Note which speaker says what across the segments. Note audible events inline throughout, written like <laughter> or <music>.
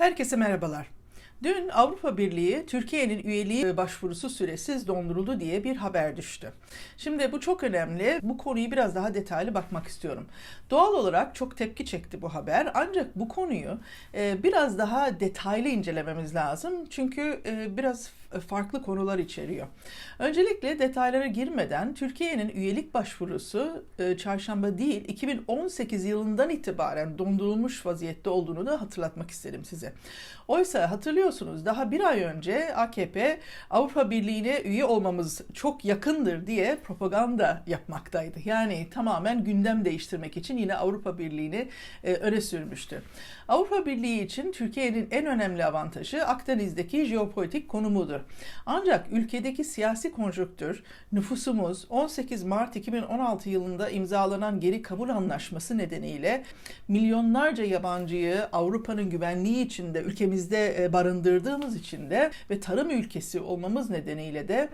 Speaker 1: Herkese merhabalar. Dün Avrupa Birliği Türkiye'nin üyeliği başvurusu süresiz donduruldu diye bir haber düştü. Şimdi bu çok önemli. Bu konuyu biraz daha detaylı bakmak istiyorum. Doğal olarak çok tepki çekti bu haber. Ancak bu konuyu e, biraz daha detaylı incelememiz lazım. Çünkü e, biraz farklı konular içeriyor. Öncelikle detaylara girmeden Türkiye'nin üyelik başvurusu e, çarşamba değil 2018 yılından itibaren dondurulmuş vaziyette olduğunu da hatırlatmak isterim size. Oysa hatırlıyorsunuz daha bir ay önce AKP Avrupa Birliği'ne üye olmamız çok yakındır diye propaganda yapmaktaydı. Yani tamamen gündem değiştirmek için yine Avrupa Birliği'ni e, öne sürmüştü. Avrupa Birliği için Türkiye'nin en önemli avantajı Akdeniz'deki jeopolitik konumudur. Ancak ülkedeki siyasi konjonktür, nüfusumuz 18 Mart 2016 yılında imzalanan geri kabul anlaşması nedeniyle milyonlarca yabancıyı Avrupa'nın güvenliği içinde ülkemizde e, barındırdığımız için de ve tarım ülkesi olmamız nedeniyle de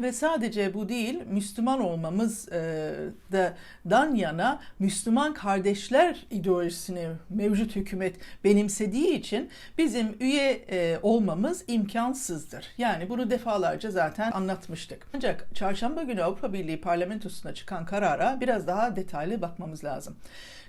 Speaker 1: ve sadece bu değil, Müslüman olmamız e, da dan yana Müslüman kardeşler ideolojisini mevcut hükümet benimsediği için bizim üye e, olmamız imkansızdır. Yani bunu defalarca zaten anlatmıştık. Ancak çarşamba günü Avrupa Birliği parlamentosuna çıkan karara biraz daha detaylı bakmamız lazım.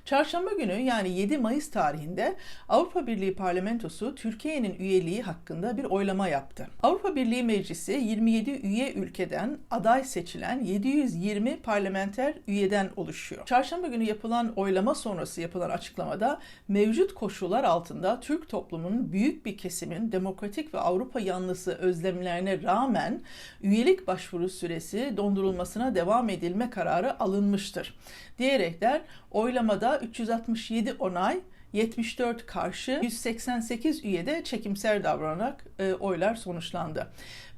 Speaker 1: Çarşamba günü yani 7 Mayıs tarihinde Avrupa Birliği Parlamentosu Türkiye'nin üyeliği hakkında bir oylama yaptı. Avrupa Birliği Meclisi 27 üye ülkeden aday seçilen 720 parlamenter üyeden oluşuyor. Çarşamba günü yapılan oylama sonrası yapılan açıklamada mevcut koşullar altında Türk toplumunun büyük bir kesimin demokratik ve Avrupa yanlısı özlemlerine rağmen üyelik başvuru süresi dondurulmasına devam edilme kararı alınmıştır. Diyerekler oylamada 367 onay 74 karşı 188 üyede çekimser davranarak e, oylar sonuçlandı.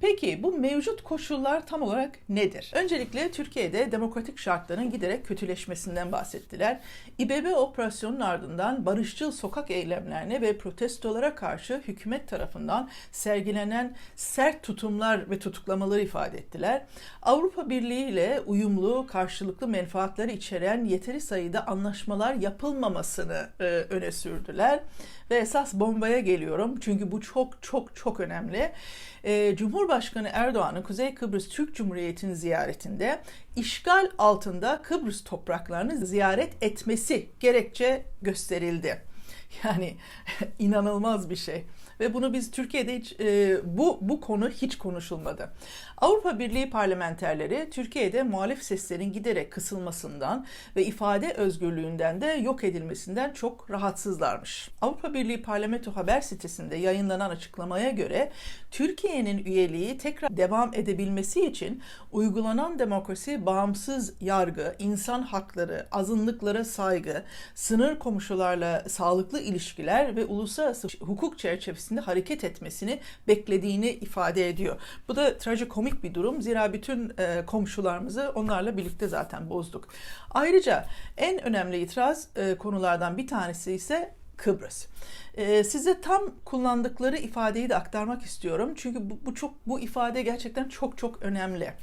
Speaker 1: Peki bu mevcut koşullar tam olarak nedir? Öncelikle Türkiye'de demokratik şartların giderek kötüleşmesinden bahsettiler. İBB operasyonun ardından barışçıl sokak eylemlerine ve protestolara karşı hükümet tarafından sergilenen sert tutumlar ve tutuklamaları ifade ettiler. Avrupa Birliği ile uyumlu, karşılıklı menfaatleri içeren yeteri sayıda anlaşmalar yapılmamasını e, öne sürdüler. Ve esas bombaya geliyorum çünkü bu çok çok çok önemli. Ee, Cumhurbaşkanı Erdoğan'ın Kuzey Kıbrıs Türk Cumhuriyeti'nin ziyaretinde işgal altında Kıbrıs topraklarını ziyaret etmesi gerekçe gösterildi. <laughs> Yani <laughs> inanılmaz bir şey ve bunu biz Türkiye'de hiç e, bu bu konu hiç konuşulmadı. Avrupa Birliği parlamenterleri Türkiye'de muhalif seslerin giderek kısılmasından ve ifade özgürlüğünden de yok edilmesinden çok rahatsızlarmış. Avrupa Birliği Parlamento haber sitesinde yayınlanan açıklamaya göre Türkiye'nin üyeliği tekrar devam edebilmesi için uygulanan demokrasi, bağımsız yargı, insan hakları, azınlıklara saygı, sınır komşularla sağlıklı ilişkiler ve uluslararası hukuk çerçevesinde hareket etmesini beklediğini ifade ediyor. Bu da trajikomik bir durum. Zira bütün e, komşularımızı onlarla birlikte zaten bozduk. Ayrıca en önemli itiraz e, konulardan bir tanesi ise Kıbrıs. Ee, size tam kullandıkları ifadeyi de aktarmak istiyorum. Çünkü bu, bu çok bu ifade gerçekten çok çok önemli.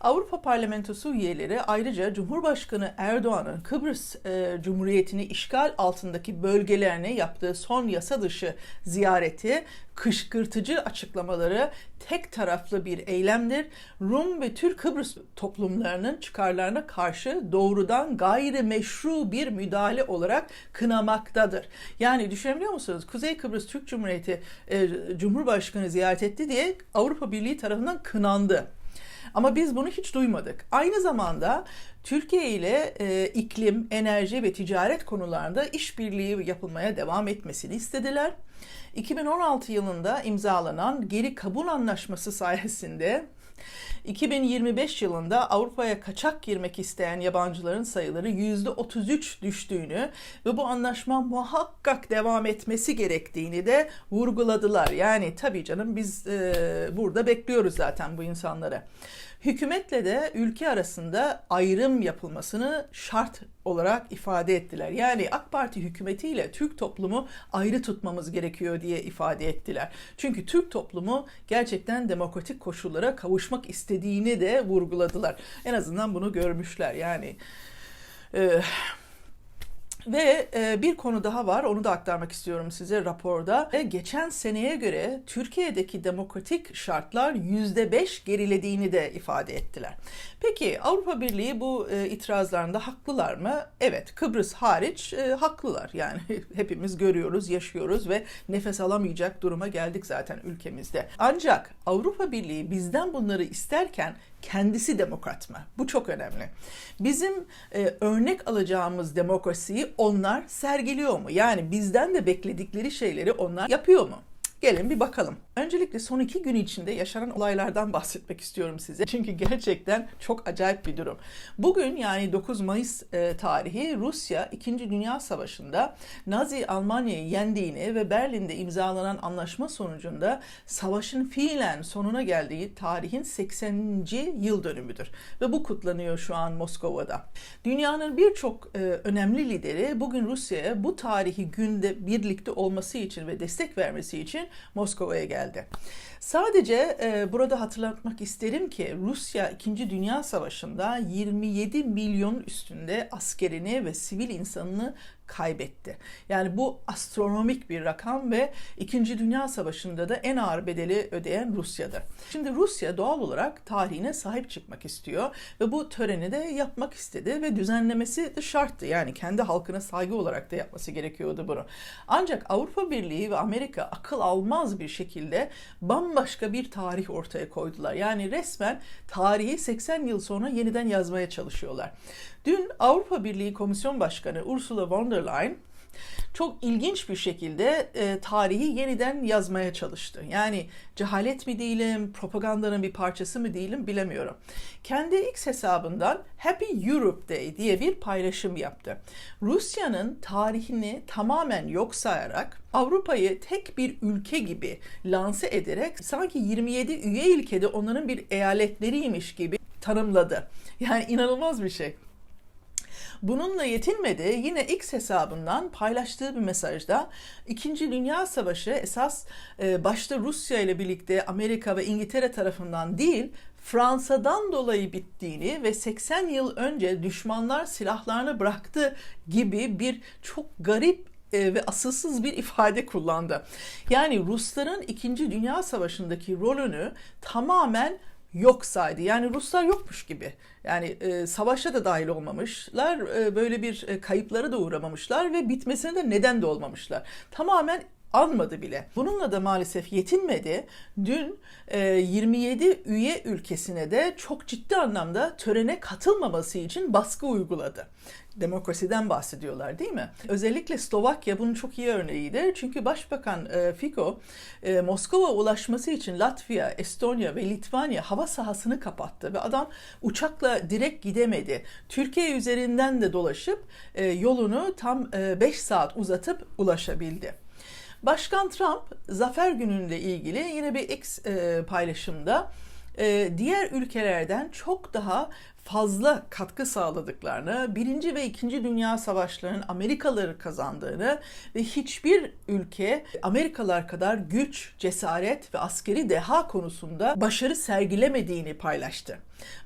Speaker 1: Avrupa Parlamentosu üyeleri ayrıca Cumhurbaşkanı Erdoğan'ın Kıbrıs e, Cumhuriyeti'ni işgal altındaki bölgelerine yaptığı son yasa dışı ziyareti kışkırtıcı açıklamaları tek taraflı bir eylemdir. Rum ve Türk Kıbrıs toplumlarının çıkarlarına karşı doğrudan gayri meşru bir müdahale olarak kınamaktadır. Yani düşünebiliyor musunuz? Kuzey Kıbrıs Türk Cumhuriyeti e, Cumhurbaşkanı ziyaret etti diye Avrupa Birliği tarafından kınandı. Ama biz bunu hiç duymadık. Aynı zamanda Türkiye ile e, iklim, enerji ve ticaret konularında işbirliği yapılmaya devam etmesini istediler. 2016 yılında imzalanan geri kabul anlaşması sayesinde 2025 yılında Avrupa'ya kaçak girmek isteyen yabancıların sayıları %33 düştüğünü ve bu anlaşma muhakkak devam etmesi gerektiğini de vurguladılar. Yani tabii canım biz e, burada bekliyoruz zaten bu insanları. Hükümetle de ülke arasında ayrım yapılmasını şart olarak ifade ettiler. Yani AK Parti hükümetiyle Türk toplumu ayrı tutmamız gerekiyor diye ifade ettiler. Çünkü Türk toplumu gerçekten demokratik koşullara kavuşmak istediğini de vurguladılar. En azından bunu görmüşler. Yani e, Ve e, bir konu daha var, onu da aktarmak istiyorum size raporda. E, geçen seneye göre Türkiye'deki demokratik şartlar %5 gerilediğini de ifade ettiler. Peki Avrupa Birliği bu e, itirazlarında haklılar mı? Evet, Kıbrıs hariç e, haklılar. Yani <laughs> hepimiz görüyoruz, yaşıyoruz ve nefes alamayacak duruma geldik zaten ülkemizde. Ancak Avrupa Birliği bizden bunları isterken kendisi demokrat mı? Bu çok önemli. Bizim e, örnek alacağımız demokrasiyi onlar sergiliyor mu? Yani bizden de bekledikleri şeyleri onlar yapıyor mu? Gelin bir bakalım. Öncelikle son iki gün içinde yaşanan olaylardan bahsetmek istiyorum size. <laughs> Çünkü gerçekten çok acayip bir durum. Bugün yani 9 Mayıs e, tarihi Rusya 2. Dünya Savaşı'nda Nazi Almanya'yı yendiğini ve Berlin'de imzalanan anlaşma sonucunda savaşın fiilen sonuna geldiği tarihin 80. yıl dönümüdür. Ve bu kutlanıyor şu an Moskova'da. Dünyanın birçok e, önemli lideri bugün Rusya'ya bu tarihi günde birlikte olması için ve destek vermesi için Moskova'ya geldi. Sadece e, burada hatırlatmak isterim ki Rusya 2. Dünya Savaşı'nda 27 milyon üstünde askerini ve sivil insanını kaybetti. Yani bu astronomik bir rakam ve 2. Dünya Savaşı'nda da en ağır bedeli ödeyen Rusya'dır. Şimdi Rusya doğal olarak tarihine sahip çıkmak istiyor ve bu töreni de yapmak istedi ve düzenlemesi de şarttı. Yani kendi halkına saygı olarak da yapması gerekiyordu bunu. Ancak Avrupa Birliği ve Amerika akıl almaz bir şekilde bambaşka bir tarih ortaya koydular. Yani resmen tarihi 80 yıl sonra yeniden yazmaya çalışıyorlar. Dün Avrupa Birliği Komisyon Başkanı Ursula von der Leyen çok ilginç bir şekilde e, tarihi yeniden yazmaya çalıştı. Yani cehalet mi değilim, propagandanın bir parçası mı değilim bilemiyorum. Kendi X hesabından Happy Europe Day diye bir paylaşım yaptı. Rusya'nın tarihini tamamen yok sayarak Avrupa'yı tek bir ülke gibi lanse ederek sanki 27 üye ülkede onların bir eyaletleriymiş gibi tanımladı. Yani inanılmaz bir şey. Bununla yetinmedi. Yine X hesabından paylaştığı bir mesajda İkinci Dünya Savaşı esas e, başta Rusya ile birlikte Amerika ve İngiltere tarafından değil Fransa'dan dolayı bittiğini ve 80 yıl önce düşmanlar silahlarını bıraktı gibi bir çok garip e, ve asılsız bir ifade kullandı. Yani Rusların 2. Dünya Savaşı'ndaki rolünü tamamen yok saydı. Yani Ruslar yokmuş gibi. Yani e, savaşa da dahil olmamışlar, e, böyle bir e, kayıplara da uğramamışlar ve bitmesine de neden de olmamışlar. Tamamen almadı bile. Bununla da maalesef yetinmedi. Dün e, 27 üye ülkesine de çok ciddi anlamda törene katılmaması için baskı uyguladı. Demokrasiden bahsediyorlar değil mi? Özellikle Slovakya bunun çok iyi örneğidir. Çünkü Başbakan e, Fico e, Moskova ulaşması için Latvia, Estonya ve Litvanya hava sahasını kapattı ve adam uçakla direkt gidemedi. Türkiye üzerinden de dolaşıp e, yolunu tam 5 e, saat uzatıp ulaşabildi. Başkan Trump zafer gününde ilgili yine bir X e, paylaşımda e, diğer ülkelerden çok daha fazla katkı sağladıklarını, birinci ve ikinci dünya savaşlarının Amerikalıları kazandığını ve hiçbir ülke Amerikalılar kadar güç, cesaret ve askeri deha konusunda başarı sergilemediğini paylaştı.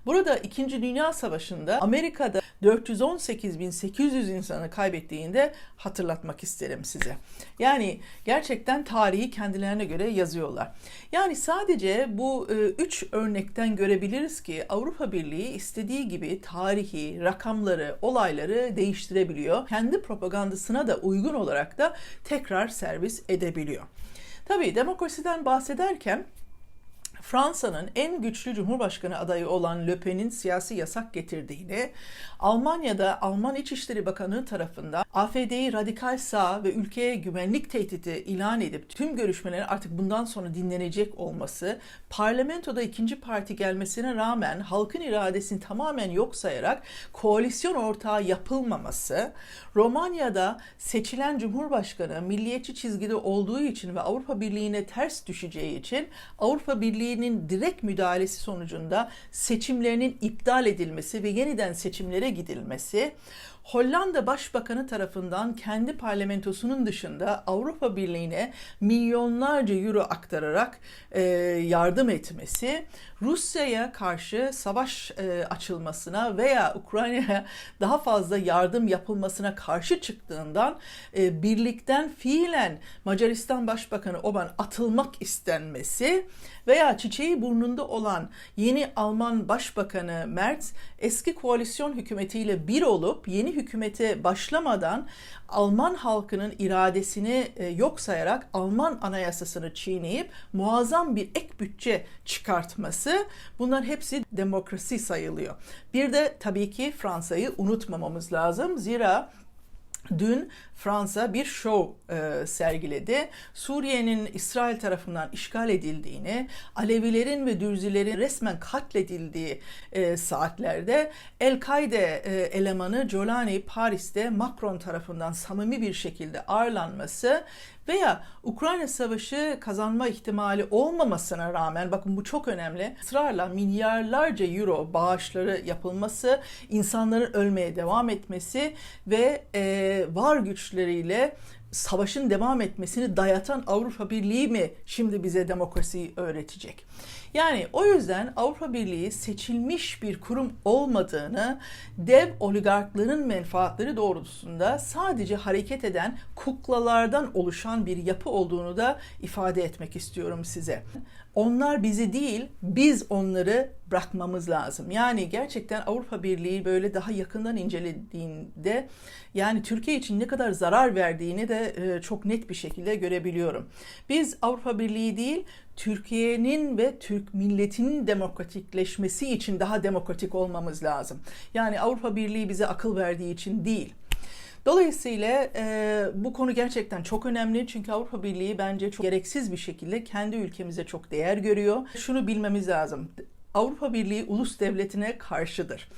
Speaker 1: Burada 2. Dünya Savaşı'nda Amerika'da 418.800 insanı kaybettiğinde hatırlatmak isterim size. Yani gerçekten tarihi kendilerine göre yazıyorlar. Yani sadece bu e, üç örnekten görebiliriz ki Avrupa Birliği istediği gibi tarihi, rakamları, olayları değiştirebiliyor. Kendi propagandasına da uygun olarak da tekrar servis edebiliyor. Tabii demokrasiden bahsederken Fransa'nın en güçlü cumhurbaşkanı adayı olan Le Pen'in siyasi yasak getirdiğini, Almanya'da Alman İçişleri Bakanı tarafından AFD'yi radikal sağ ve ülkeye güvenlik tehdidi ilan edip tüm görüşmelerin artık bundan sonra dinlenecek olması, parlamentoda ikinci parti gelmesine rağmen halkın iradesini tamamen yok sayarak koalisyon ortağı yapılmaması, Romanya'da seçilen cumhurbaşkanı milliyetçi çizgide olduğu için ve Avrupa Birliği'ne ters düşeceği için Avrupa Birliği'nin direkt müdahalesi sonucunda seçimlerinin iptal edilmesi ve yeniden seçimlere gidilmesi, Hollanda Başbakanı tarafından kendi parlamentosunun dışında Avrupa Birliği'ne milyonlarca euro aktararak e, yardım etmesi, Rusya'ya karşı savaş e, açılmasına veya Ukrayna'ya daha fazla yardım yapılmasına karşı çıktığından e, birlikten fiilen Macaristan Başbakanı Oban atılmak istenmesi veya çiçeği burnunda olan yeni Alman Başbakanı Merz eski koalisyon hükümetiyle bir olup yeni hükümete başlamadan Alman halkının iradesini e, yok sayarak Alman anayasasını çiğneyip muazzam bir ek bütçe çıkartması bunların hepsi demokrasi sayılıyor. Bir de tabii ki Fransa'yı unutmamamız lazım. Zira Dün Fransa bir şov e, sergiledi. Suriye'nin İsrail tarafından işgal edildiğini, Alevilerin ve Dürzilerin resmen katledildiği e, saatlerde El-Kaide e, elemanı Jolani Paris'te Macron tarafından samimi bir şekilde ağırlanması veya Ukrayna Savaşı kazanma ihtimali olmamasına rağmen bakın bu çok önemli. ısrarla milyarlarca euro bağışları yapılması, insanların ölmeye devam etmesi ve e, var güçleriyle savaşın devam etmesini dayatan Avrupa Birliği mi şimdi bize demokrasiyi öğretecek? Yani o yüzden Avrupa Birliği seçilmiş bir kurum olmadığını, dev oligarkların menfaatleri doğrultusunda sadece hareket eden kuklalardan oluşan bir yapı olduğunu da ifade etmek istiyorum size. Onlar bizi değil, biz onları bırakmamız lazım. Yani gerçekten Avrupa Birliği böyle daha yakından incelediğinde yani Türkiye için ne kadar zarar verdiğini de çok net bir şekilde görebiliyorum. Biz Avrupa Birliği değil, Türkiye'nin ve Türk milletinin demokratikleşmesi için daha demokratik olmamız lazım. Yani Avrupa Birliği bize akıl verdiği için değil. Dolayısıyla e, bu konu gerçekten çok önemli çünkü Avrupa Birliği bence çok gereksiz bir şekilde kendi ülkemize çok değer görüyor. Şunu bilmemiz lazım. Avrupa Birliği ulus devletine karşıdır.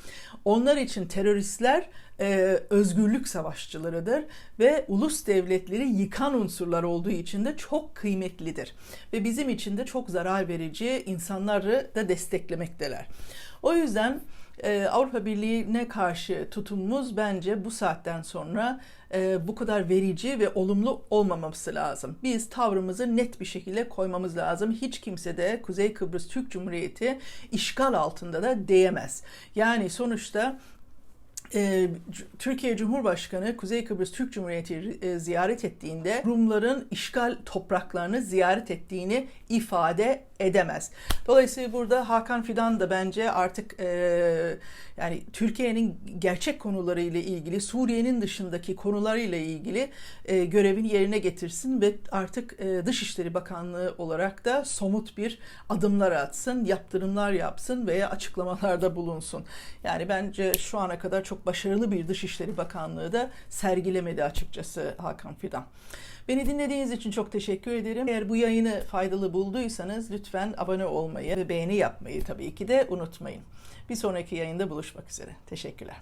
Speaker 1: Onlar için teröristler e, özgürlük savaşçılarıdır ve ulus devletleri yıkan unsurlar olduğu için de çok kıymetlidir. Ve bizim için de çok zarar verici insanları da desteklemekteler. O yüzden e, Avrupa Birliği'ne karşı tutumumuz bence bu saatten sonra e, bu kadar verici ve olumlu olmaması lazım. Biz tavrımızı net bir şekilde koymamız lazım. Hiç kimse de Kuzey Kıbrıs Türk Cumhuriyeti işgal altında da diyemez. Yani sonuçta Türkiye Cumhurbaşkanı Kuzey Kıbrıs Türk Cumhuriyeti e, ziyaret ettiğinde Rumların işgal topraklarını ziyaret ettiğini ifade edemez. Dolayısıyla burada Hakan Fidan da bence artık e, yani Türkiye'nin gerçek konularıyla ilgili Suriye'nin dışındaki konularıyla ilgili e, görevini yerine getirsin ve artık e, Dışişleri Bakanlığı olarak da somut bir adımlar atsın, yaptırımlar yapsın veya açıklamalarda bulunsun. Yani bence şu ana kadar çok başarılı bir Dışişleri Bakanlığı da sergilemedi açıkçası Hakan Fidan. Beni dinlediğiniz için çok teşekkür ederim. Eğer bu yayını faydalı bulduysanız lütfen abone olmayı ve beğeni yapmayı tabii ki de unutmayın. Bir sonraki yayında buluşmak üzere. Teşekkürler.